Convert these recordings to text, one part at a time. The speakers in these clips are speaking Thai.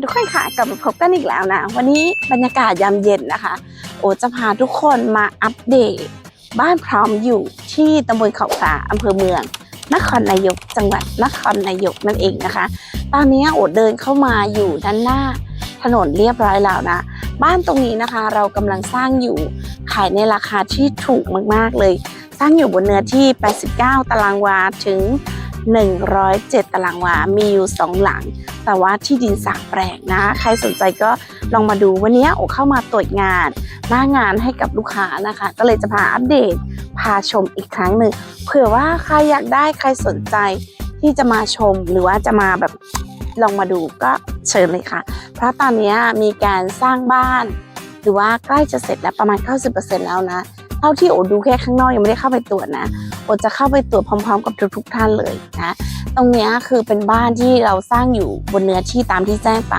ค่ะทุกคนค่ะกลับมาพบกันอีกแล้วนะ วันนี้บรรยากาศยามเย็นนะคะ โอจะพาทุกคนมาอัปเดต บ้านพร้อมอยู่ที่ตำบลเขาพระอำเภอเมือง นครนายก จังหวัดนครนายกนั่นเองนะคะ ตอนนี้โอเดินเข้ามาอยู่ด้านหน้าถนนเรียบร้อยแล้วนะ บ้านตรงนี้นะคะเรากำลังสร้างอยู่ขายในราคาที่ถูกมากๆเลย สร้างอยู่บนเนื้อที่ 89 ตารางวาถึง 107 ตารางวา มีอยู่ 2 หลัง แต่ว่าที่ดินสามแปลงนะ ใครสนใจก็ลองมาดูวันนี้โอเข้ามาตรวจงานหน้างานให้กับลูกค้านะคะ ก็เลยจะพาอัปเดต พาชมอีกครั้งหนึ่งเผื่อว่าใครอยากได้ใครสนใจที่จะมาชมหรือว่าจะมาแบบลองมาดูก็เชิญเลยค่ะ เพราะตอนนี้มีการสร้างบ้าน หรือว่าใกล้จะเสร็จแล้วประมาณ 90%แล้วนะ เท่าที่โอดูแค่ข้างนอกยังไม่ได้เข้าไปตรวจนะโอจะเข้าไปตรวจพร้อม ๆ กับทุกๆท่านเลยนะตรงนี้คือเป็นบ้านที่เราสร้างอยู่บนเนื้อที่ตามที่แจ้งไป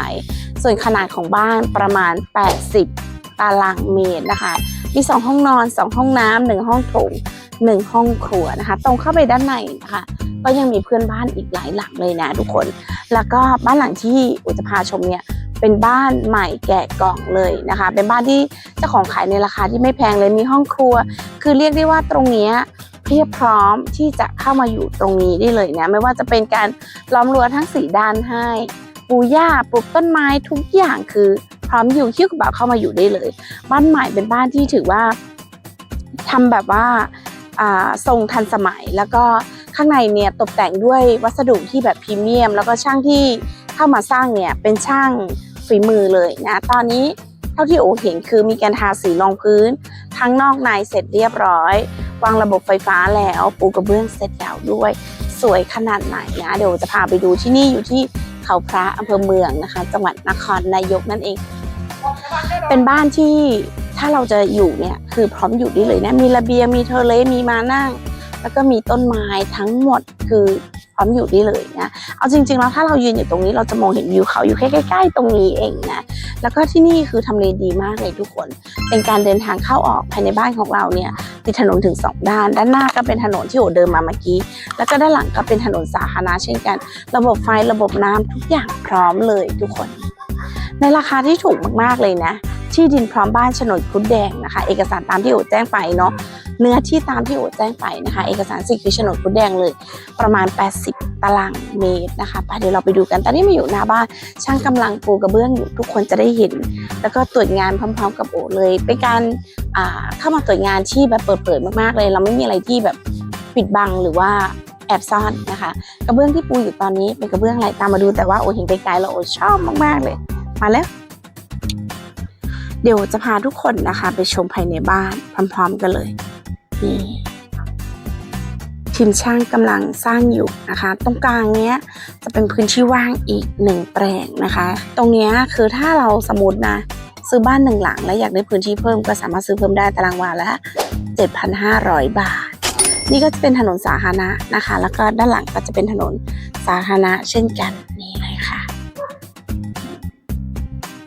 ส่วนขนาดของบ้านประมาณ 80 ตารางเมตรนะคะมี 2 ห้องนอน 2 ห้องน้ำหนึ่งห้องโถงหนึ่งห้องครัวนะคะ ตรงเข้าไปด้านในนะคะก็ยังมีเพื่อนบ้านอีกหลายหลังเลยนะทุกคน แล้วก็บ้านหลังที่อุจะพาชมเนี่ย เป็นบ้านใหม่แกะกล่องเลยนะคะ เป็นบ้านที่เจ้าของขายในราคาที่ไม่แพงเลยมีห้องครัว คือเรียกได้ว่าตรงนี้เพียบพร้อมที่จะเข้ามาอยู่ตรงนี้ได้เลยนะ ไม่ว่าจะเป็นการล้อมรั้วทั้งสี่ด้านให้ปูหญ้าปลูกต้นไม้ทุกอย่างคือพร้อมอยู่คิ้วกระเป๋าเข้ามาอยู่ได้เลย บ้านใหม่เป็นบ้านที่ถือว่าทำแบบว่าทรงทันสมัยแล้วก็ข้างในเนี่ยตกแต่งด้วยวัสดุที่แบบพรีเมียม แล้วก็ช่างที่เข้ามาสร้างเนี่ยเป็นช่าง ฝีมือเลยนะ ตอนนี้เท่าที่โอเห็นคือมีการทาสีรองพื้น ทั้งนอกในเสร็จเรียบร้อยวางระบบไฟฟ้าแล้วปูกระเบื้องเสร็จแล้วด้วย สวยขนาดไหนนะเดี๋ยวจะพาไปดูที่นี่อยู่ที่เขาพระอำเภอเมืองนะคะ จังหวัดนครนายกนั่นเอง เป็นบ้านที่ถ้าเราจะอยู่เนี่ยคือพร้อมอยู่ได้เลยนะมีระเบียงมีเทเลมีมานั่ง แล้วก็มีต้นไม้ทั้งหมดคือ พร้อมอยู่ได้เลยนะเอาจริง ๆ แล้วถ้าเรายืนอยู่ตรงนี้เราจะมองเห็นวิวเขาอยู่แค่ใกล้ๆตรงนี้เองนะแล้วก็ที่นี่คือทำเลดีมากเลยทุกคน เป็นการเดินทางเข้าออกภายในบ้านของเราเนี่ยติดถนนถึง 2 ด้าน ด้านหน้าก็เป็นถนนที่โอเดินมาเมื่อกี้ แล้วก็ด้านหลังก็เป็นถนนสาธารณะเช่นกัน ระบบไฟระบบน้ำทุกอย่างพร้อมเลยทุกคน ในราคาที่ถูกมากๆเลยนะ ที่ดินพร้อมบ้านโฉนดคุดแดงนะคะ เอกสารตามที่โอแจ้งไปเนาะ เนื้อที่ตามที่โอแจ้งไปนะคะ เอกสารสิทธิ์คือโฉนดคุดแดงเลย ประมาณ 80 ตารางเมตรนะคะไปเดี๋ยวเราไปดูกันตอนนี้มาอยู่หน้าบ้านช่างกำลังปูกระเบื้องอยู่ทุกคนจะได้เห็น แล้วก็ตรวจงานพร้อม ๆ กับโอเลยเป็นการอ่าเข้ามาตรวจงานที่แบบเปิดๆมากๆเลย เราไม่มีอะไรที่แบบปิดบังหรือว่าแอบซ่อนนะคะ กระเบื้องที่ปูอยู่ตอนนี้เป็นกระเบื้องอะไรตามมาดูแต่ว่าโอเห็นไกลๆแล้วโอชอบมากๆเลย มาแล้วเดี๋ยวจะพาทุกคนนะคะไปชมภายในบ้านพร้อม ๆ กันเลย นี่ทีมช่างกำลังสร้างอยู่นะคะ ตรงกลางเนี้ยจะเป็นพื้นที่ว่างอีกหนึ่งแปลงนะคะ ตรงเนี้ยคือถ้าเราสมมตินะซื้อบ้านหนึ่งหลังแล้วอยากได้พื้นที่เพิ่มก็สามารถซื้อเพิ่มได้ตารางวาละ 7,500 บาท นี่ก็จะเป็นถนนสาธารณะนะคะ แล้วก็ด้านหลังก็จะเป็นถนนสาธารณะเช่นกันนี่เลยค่ะ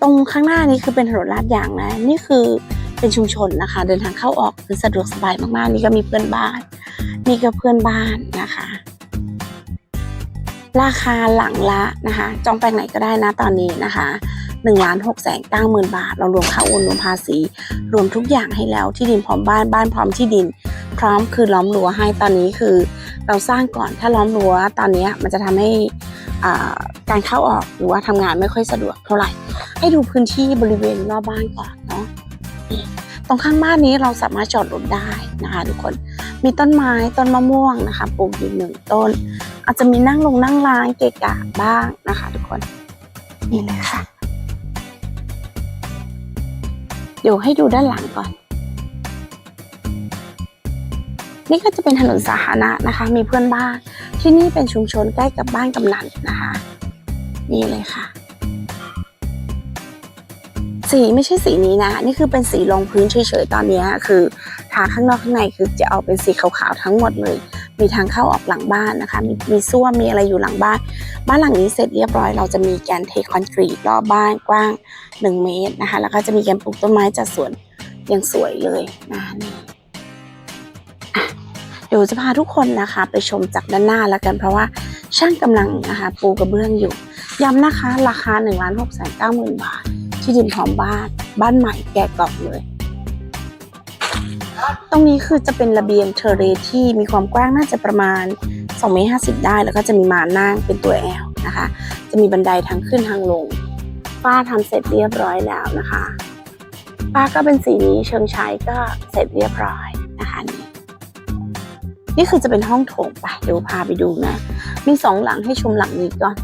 ตรงข้างหน้านี้คือเป็นถนนลาดยางนะ นี่คือ เป็นชุมชนนะคะ เดินทางเข้าออกคือสะดวกสบายมากๆ นี่ก็มีเพื่อนบ้าน นี่ก็เพื่อนบ้านนะคะ ราคาหลังละนะคะ จองแปลงไหนก็ได้นะตอนนี้นะคะ1นึ่งล้านหกแสนเก้าหมื่นบาท เรารวมค่าโอนรวมภาษี รวมทุกอย่างให้แล้วที่ดินพร้อมบ้านบ้านพร้อมที่ดิน พร้อมคือล้อมรั้วให้ตอนนี้คือ เราสร้างก่อนถ้าล้อมรั้วตอนนี้มันจะทำให้การเข้าออกหรือว่าทำงานไม่ค่อยสะดวกเท่าไหร่ ให้ดูพื้นที่บริเวณรอบบ้านก่อนเนาะ ตรงข้างบ้านนี้เราสามารถจอดรถได้นะคะ ทุกคน มีต้นไม้ต้นมะม่วงนะคะปลูกอยู่หนึ่งต้น อาจจะมีนั่งลงนั่งร้านเกะกะบ้างนะคะ ทุกคนนี่เลยค่ะ เดี๋ยวให้ดูด้านหลังก่อน นี่ก็จะเป็นถนนสาธารณะนะคะ มีเพื่อนบ้านที่นี่เป็นชุมชนใกล้กับบ้านกำนันนะคะ นี่เลยค่ะ สีไม่ใช่สีนี้นะ นี่คือเป็นสีรองพื้นเฉยๆตอนนี้คือทาข้างนอกข้างในคือจะเอาเป็นสีขาวๆทั้งหมดเลย มีทางเข้าออกหลังบ้านนะคะ มีมีส้วมมีอะไรอยู่หลังบ้าน บ้านหลังนี้เสร็จเรียบร้อย เราจะมีการเทคอนกรีตรอบบ้านกว้าง 1 เมตรนะคะ แล้วก็จะมีการปลูกต้นไม้จัดสวนอย่างสวยเลยนะนี่เดี๋ยวจะพาทุกคนนะคะ ไปชมจากด้านหน้าแล้วกันเพราะว่าช่างกำลังนะคะปูกระเบื้องอยู่ย้ำนะคะ ราคา1นึ่งล้านหกแสนเก้าหมื่นบาท ที่ดินพร้อมบ้าน บ้านใหม่แกะกล่องเลย ตรงนี้คือจะเป็นระเบียงเทอเรที่มีความกว้างน่าจะประมาณ2เมตรห้ได้แล้วก็จะมีมานั่งเป็นตัวแอลนะคะ จะมีบันไดทางขึ้นทางลงฝ้าทำเสร็จเรียบร้อยแล้วนะคะฝ้าก็เป็นสีนี้เชิงชายก็เสร็จเรียบร้อยนะคะนี่นี่คือจะเป็นห้องโถงไปเดี๋ยวพาไปดูนะ มีสองหลังให้ชมหลังนี้ก่อน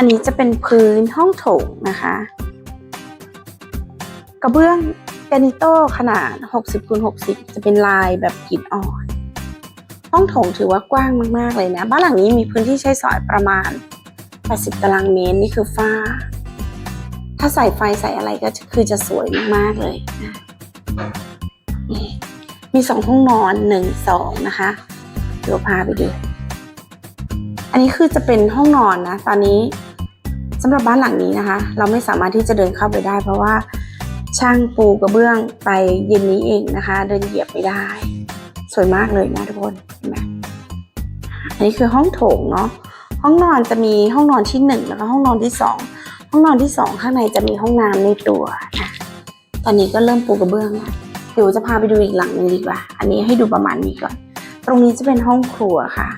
อันนี้จะเป็นพื้นห้องโถงนะคะ กระเบื้องแกนิโต้ขนาด 60คูณ60 จะเป็นลายแบบหินอ่อน ห้องโถงถือว่ากว้างมาก ๆ เลยนะ บ้านหลังนี้มีพื้นที่ใช้สอยประมาณ 80 ตารางเมตร นี่คือฝ้า ถ้าใส่ไฟใส่อะไรก็คือจะสวยมาก ๆ เลยนะมีสองห้องนอนหนึ่งสองนะคะ เดี๋ยวพาไปดู อันนี้คือจะเป็นห้องนอนนะ ตอนนี้ สำหรับบ้านหลังนี้นะคะ เราไม่สามารถที่จะเดินเข้าไปได้ เพราะว่าช่างปูกระเบื้องไปเย็นนี้เองนะคะ เดินเหยียบไม่ได้ สวยมากเลยนะทุกคนเห็นไหมอันนี้คือห้องโถงเนาะห้องนอนจะมีห้องนอนที่หนึ่งแล้วก็ห้องนอนที่สองห้องนอนที่สองข้างในจะมีห้องน้ำในตัวนะตอนนี้ก็เริ่มปูกระเบื้องแล้วเดี๋ยวจะพาไปดูอีกหลังหนึงดีกว่า อันนี้ให้ดูประมาณนี้ก่อน ตรงนี้จะเป็นห้องครัวค่ะ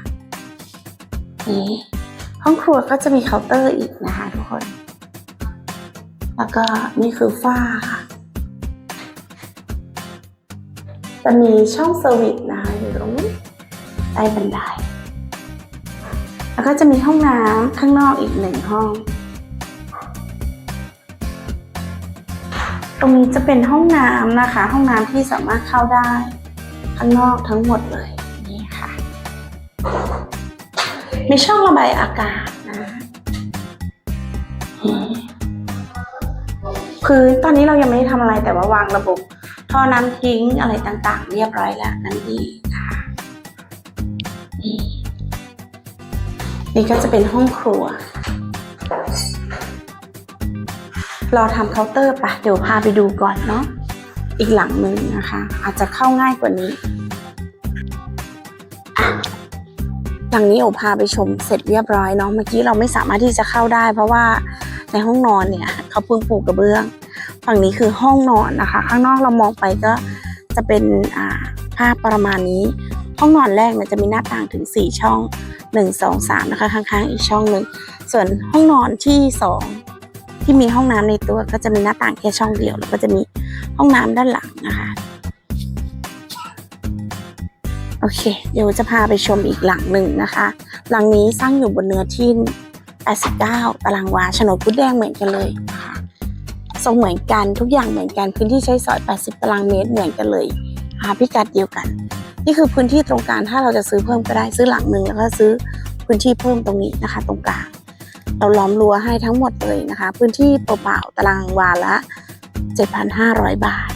นี่ ห้องครัวก็จะมีเคาน์เตอร์อีกนะคะทุกคน แล้วก็นี่คือฝ้าค่ะ จะมีช่องเซอร์วิสนะคะอยู่ตรงนี้ใต้บันได แล้วก็จะมีห้องน้ำข้างนอกอีกหนึ่งห้อง ตรงนี้จะเป็นห้องน้ำนะคะ ห้องน้ำที่สามารถเข้าได้ ข้างนอกทั้งหมดเลย มีช่องระบายอากาศนะนี่พื้นตอนนี้เรายังไม่ได้ทำอะไรแต่ว่าวางระบบท่อน้ำทิ้งอะไรต่างๆ เรียบร้อยแล้วนั่นดีค่ะนี่นี่ก็จะเป็นห้องครัว รอทำเคาน์เตอร์ปะเดี๋ยวพาไปดูก่อนเนาะอีกหลังหนึ่งนะคะ อาจจะเข้าง่ายกว่านี้ หลังนี้โอพาไปชมเสร็จเรียบร้อยเนาะเมื่อกี้เราไม่สามารถที่จะเข้าได้ เพราะว่าในห้องนอนเนี่ยเขาเพิ่งปูกระเบื้อง ฝั่งนี้คือห้องนอนนะคะ ข้างนอกเรามองไปก็จะเป็นภาพประมาณนี้ ห้องนอนแรกเนี่ยจะมีหน้าต่างถึง 4 ช่อง 1 2 3 นะคะข้างๆ อีกช่องหนึ่งส่วนห้องนอนที่ 2 ที่มีห้องน้ำในตัวก็จะมีหน้าต่างแค่ช่องเดียวแล้วก็จะมีห้องน้ำด้านหลังนะคะ โอเค เดี๋ยวจะพาไปชมอีกหลังหนึ่งนะคะ หลังนี้สร้างอยู่บนเนื้อที่ 89 ตารางวาโฉนดพุดแดงเหมือนกันเลยนะคะทรงเหมือนกันทุกอย่างเหมือนกันพื้นที่ใช้สอย 80 ตารางเมตรเหมือนกันเลยหาพิกัดเดียวกัน นี่คือพื้นที่ตรงกลางถ้าเราจะซื้อเพิ่มก็ได้ซื้อหลังหนึ่งแล้วก็ซื้อพื้นที่เพิ่มตรงนี้นะคะ ตรงกลางเราล้อมรั้วให้ทั้งหมดเลยนะคะ พื้นที่เปล่าๆตารางวาละ 7,500 บาท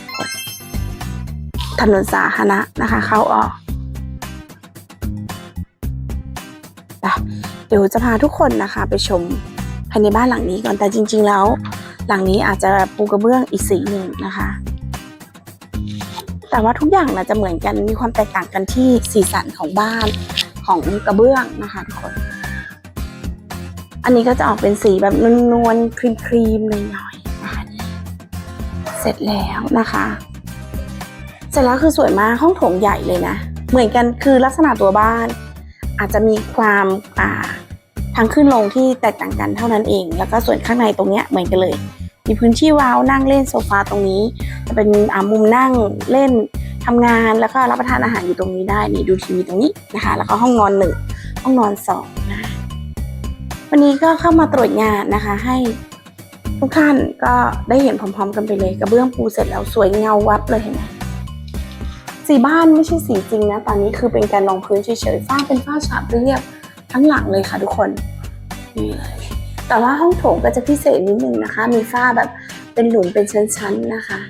ถนนสาธารณะนะคะ เข้าออก ปเดี๋ยวจะพาทุกคนนะคะ ไปชมภายในบ้านหลังนี้ก่อนแต่จริง ๆ แล้ว หลังนี้อาจจะปูกระเบื้องอีกสีหนึ่งนะคะ แต่ว่าทุกอย่างนะจะเหมือนกันมีความแตกต่างกันที่สีสันของบ้านของกระเบื้องนะคะทุกคน อันนี้ก็จะออกเป็นสีแบบนวลๆครีมๆหน่อยๆนะคะเสร็จแล้วนะคะ เสร็จแล้วคือสวยมากห้องโถงใหญ่เลยนะ เหมือนกันคือลักษณะตัวบ้าน อาจจะมีความาทางขึ้นลงที่แตกต่างกันเท่านั้นเอง แล้วก็ส่วนข้างในตรงเนี้ยเหมือนกันเลย มีพื้นที่ว้าวนั่งเล่นโซฟาตรงนี้ จะเป็นมุมนั่งเล่นทำงานแล้วก็รับประทานอาหารอยู่ตรงนี้ได้นี่ดูทีวีตรงนี้นะคะ แล้วก็ห้องนอนหนึ่งห้องนอนสองนะวันนี้ก็เข้ามาตรวจงานนะคะให้ทุกท่านก็ได้เห็นพร้อม ๆ กันไปเลยกระเบื้องปูเสร็จแล้วสวยเงาวับเลยเห็นไหม สีบ้านไม่ใช่สีจริงนะ ตอนนี้คือเป็นการลองพื้นเฉยๆฝ้าเป็นฝ้าฉาบเรียบทั้งหลังเลยค่ะทุกคนนี่เลยแต่ว่าห้องโถงก็จะพิเศษนิดนึงนะคะ มีฝ้าแบบเป็นหลุมเป็นชั้นๆนะคะ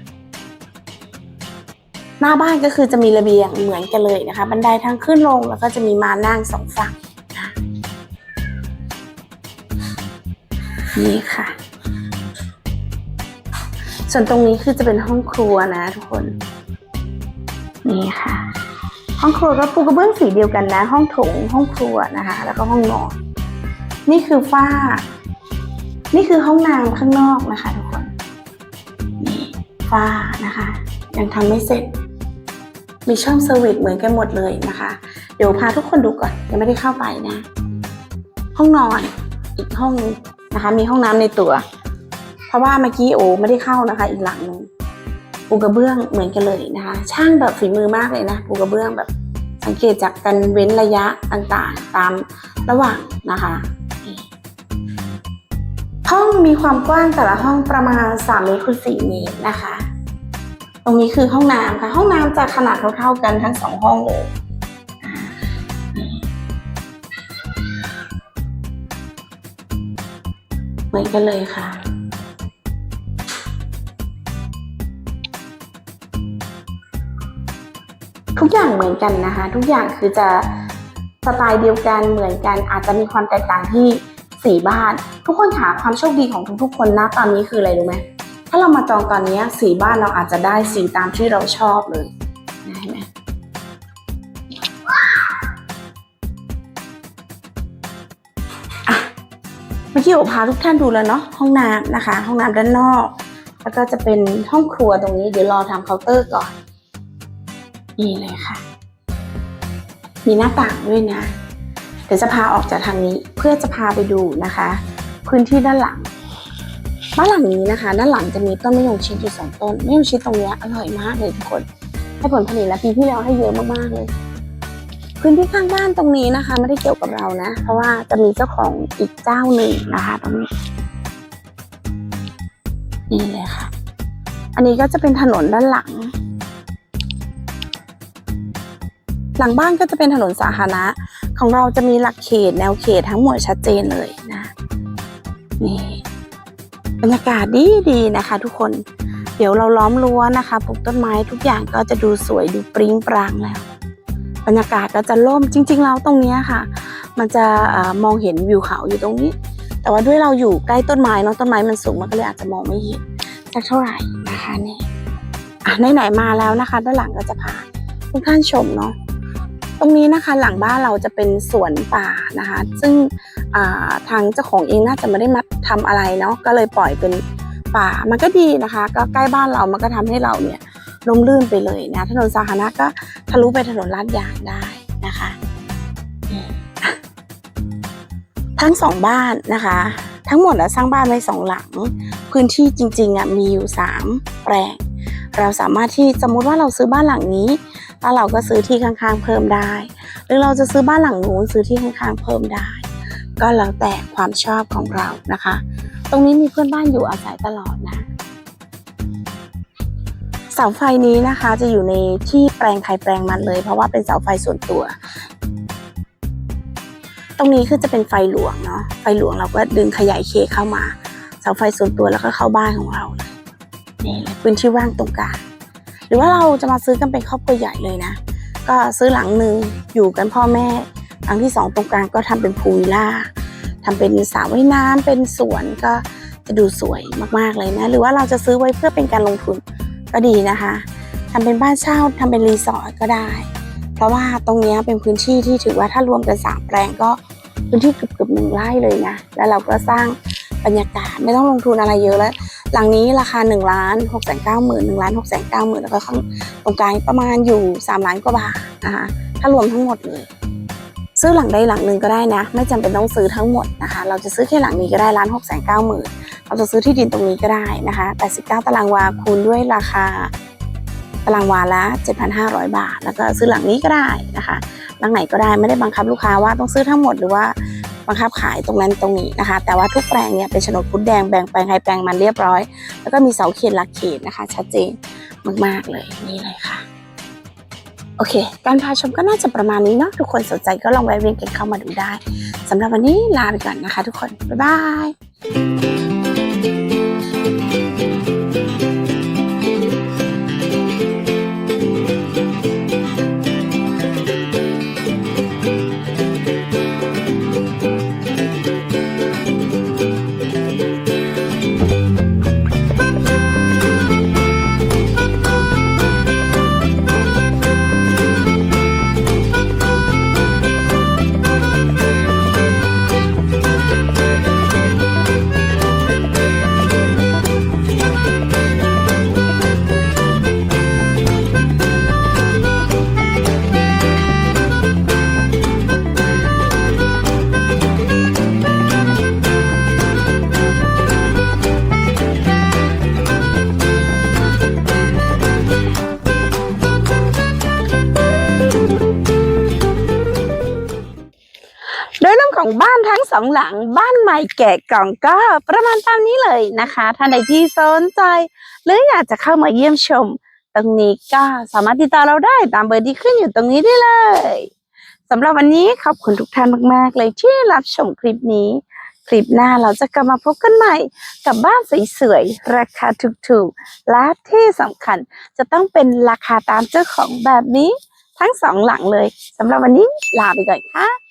หน้าบ้านก็คือจะมีระเบียงเหมือนกันเลยนะคะ บันไดทางขึ้นลงแล้วก็จะมีมานั่งสองฝั่งนะนี่ค่ะ ส่วนตรงนี้คือจะเป็นห้องครัวนะทุกคน นี่ค่ะ ห้องครัวก็ปูกระเบื้องสีเดียวกันนะ ห้องโถงห้องครัวนะคะ แล้วก็ห้องนอนนี่คือฝ้า นี่คือห้องน้ำข้างนอกนะคะทุกคนนี่ฝ้านะคะ ยังทำไม่เสร็จ มีช่องเซอร์วิสเหมือนกันหมดเลยนะคะ เดี๋ยวพาทุกคนดูก่อนยังไม่ได้เข้าไปนะ ห้องนอนอีกห้องนึงนะคะ มีห้องน้ำในตัว เพราะว่าเมื่อกี้โอไม่ได้เข้านะคะ อีกหลังหนึ่ง ปูกระเบื้องเหมือนกันเลยนะคะ ช่างแบบฝีมือมากเลยนะปูกระเบื้องแบบสังเกตจากการเว้นระยะต่างๆ ตามระหว่างนะคะ ห้องมีความกว้างแต่ละห้องประมาณ3เมตรคูณ4เมตรนะคะ ตรงนี้คือห้องน้ำค่ะ ห้องน้ำจะขนาดเท่าๆกันทั้งสองห้องเลยเหมือนกันเลยค่ะ ทุกอย่างเหมือนกันนะคะ ทุกอย่างคือจะสไตล์เดียวกันเหมือนกันอาจจะมีความแตกต่างที่สีบ้าน ทุกคนค่ะความโชคดีของทุกๆ คนนะตอนนี้คืออะไรรู้ไหมถ้าเรามาจองตอนนี้สีบ้านเราอาจจะได้สีตามที่เราชอบเลยนะเห็นไหมเมื่อกี้โอพาทุกท่านดูแล้วเนาะห้องน้ำนะคะ ห้องน้ำด้านนอก แล้วก็จะเป็นห้องครัวตรงนี้เดี๋ยวรอทำเคาน์เตอร์ก่อน นี่เลยค่ะ มีหน้าต่างด้วยนะ เดี๋ยวจะพาออกจากทางนี้เพื่อจะพาไปดูนะคะ พื้นที่ด้านหลังบ้านหลังนี้นะคะ ด้านหลังจะมีต้นมะยงชิดอยู่สองต้นมะยงชิดตรงนี้อร่อยมากเลยทุกคนให้ผลผลิตแล้วปีที่แล้วให้เยอะมากๆเลย พื้นที่ข้างบ้านตรงนี้นะคะ ไม่ได้เกี่ยวกับเรานะ เพราะว่าจะมีเจ้าของอีกเจ้าหนึ่งนะคะตรงนี้นี่เลยค่ะ อันนี้ก็จะเป็นถนนด้านหลัง หลังบ้านก็จะเป็นถนนสาธารณะ ของเราจะมีหลักเขตแนวเขตทั้งหมดชัดเจนเลยนะนี่บรรยากาศดีดีนะคะ ทุกคน เดี๋ยวเราล้อมรั้วนะคะปลูกต้นไม้ทุกอย่างก็จะดูสวยดูปริ้งปรางแล้ว บรรยากาศก็จะล่มจริง ๆ แล้วตรงนี้ค่ะ มันจะออมองเห็นวิวเขาอยู่ตรงนี้ แต่ว่าด้วยเราอยู่ใกล้ต้นไม้เนาะต้นไม้มันสูงมันก็เลยอาจจะมองไม่เห็นสักเท่าไหร่นะคะนี่อะไหนๆมาแล้วนะคะ ด้านหลังก็จะพาทุกท่านชมเนาะ ตรงนี้นะคะหลังบ้านเราจะเป็นสวนป่านะคะ ซึ่งาทางเจ้าของเองน่าจะไม่ได้มาทำอะไรเนาะก็เลยปล่อยเป็นป่ามันก็ดีนะคะ ก็ใกล้บ้านเรามันก็ทำให้เราเนี่ยร่มรื่นไปเลยนะถนนสาธารณะก็ทะลุไปถนนลาดยางได้นะคะ ทั้งสองบ้านนะคะ ทั้งหมดอะสร้างบ้านไว้สองหลัง พื้นที่จริงๆอะมีอยู่สามแปลงเราสามารถที่สมมุติว่าเราซื้อบ้านหลังนี้ แล้วเราก็ซื้อที่ข้างๆ เพิ่มได้ หรือเราจะซื้อบ้านหลังนู้นซื้อที่ข้างๆ เพิ่มได้ ก็แล้วแต่ความชอบของเรานะคะ ตรงนี้มีเพื่อนบ้านอยู่อาศัยตลอดนะเสาไฟนี้นะคะจะอยู่ในที่แปลงไทยแปลงมันเลย เพราะว่าเป็นเสาไฟส่วนตัว ตรงนี้คือจะเป็นไฟหลวงเนาะไฟหลวงเราก็ดึงขยายเคเข้ามา เสาไฟส่วนตัวแล้วก็เข้าบ้านของเราเลยนี่เลยพื้นที่ว่างตรงกลาง รือว่าเราจะมาซื้อกันเป็นครอบครัวใหญ่เลยนะ ก็ซื้อหลังหนึ่งอยู่กันพ่อแม่ หลังที่สองตรงกลางก็ทำเป็นพูลวิลล่าทำเป็นสระว่ายน้ำเป็นสวนก็จะดูสวยมากๆเลยนะ หรือว่าเราจะซื้อไว้เพื่อเป็นการลงทุนก็ดีนะคะทำเป็นบ้านเช่าทำเป็นรีสอร์ทก็ได้ เพราะว่าตรงนี้เป็นพื้นที่ที่ถือว่าถ้ารวมกันสามแปลงก็พื้นที่เกือบๆหนึ่งไร่เลยนะ แล้วเราก็สร้าง บรรยากาศไม่ต้องลงทุนอะไรเยอะแล้ว หลังนี้ราคา1นึ่งล้านหกแสนเก้าหมื่นหนึ่งล้านหกแสนเก้าหมื่นแล้วก็ข้างตรงกลางประมาณอยู่สามล้านกว่าบาทนะคะถ้ารวมทั้งหมดเลย ซื้อหลังใดหลังหนึ่งก็ได้นะ ไม่จำเป็นต้องซื้อทั้งหมดนะคะ เราจะซื้อแค่หลังนี้ก็ได้ล้านหกแสนเก้าหมื่นเราจะซื้อที่ดินตรงนี้ก็ได้นะคะ89 ตารางวาคูณด้วยราคาตารางวาละ 7,500 บาท แล้วก็ซื้อหลังนี้ก็ได้นะคะ หลังไหนก็ได้ไม่ได้บังคับลูกค้าว่าต้องซื้อทั้งหมดหรือว่า บังคับขายตรงนั้นตรงนี้นะคะ แต่ว่าทุกแปลงเนี่ยเป็นโฉนดพุทธแดงแบ่งแปลงใครแปลงมันเรียบร้อย แล้วก็มีเสาเขตหลักเขตนะคะ ชัดเจนมากๆเลยนี่เลยค่ะโอเค การพาชมก็น่าจะประมาณนี้เนาะทุกคนสนใจก็ลองแวะเวียนกันเข้ามาดูได้สำหรับวันนี้ลาไปก่อนนะคะ ทุกคน บ๊ายบาย บ้านทั้งสองหลังบ้านใหม่แกะกล่องก็ประมาณตามนี้เลยนะคะท่านใดที่สนใจ หรืออยากจะเข้ามาเยี่ยมชม ตรงนี้ก็สามารถติดต่อเราได้ตามเบอร์ที่ขึ้นอยู่ตรงนี้ได้เลยสำหรับวันนี้ขอบคุณทุกท่านมาก ๆ เลยที่รับชมคลิปนี้ คลิปหน้าเราจะกลับมาพบกันใหม่ กับบ้านสวยๆราคาถูกๆและที่สำคัญจะต้องเป็นราคาตามเจ้าของแบบนี้ทั้งสองหลังเลยสำหรับวันนี้ลาไปก่อนค่ะ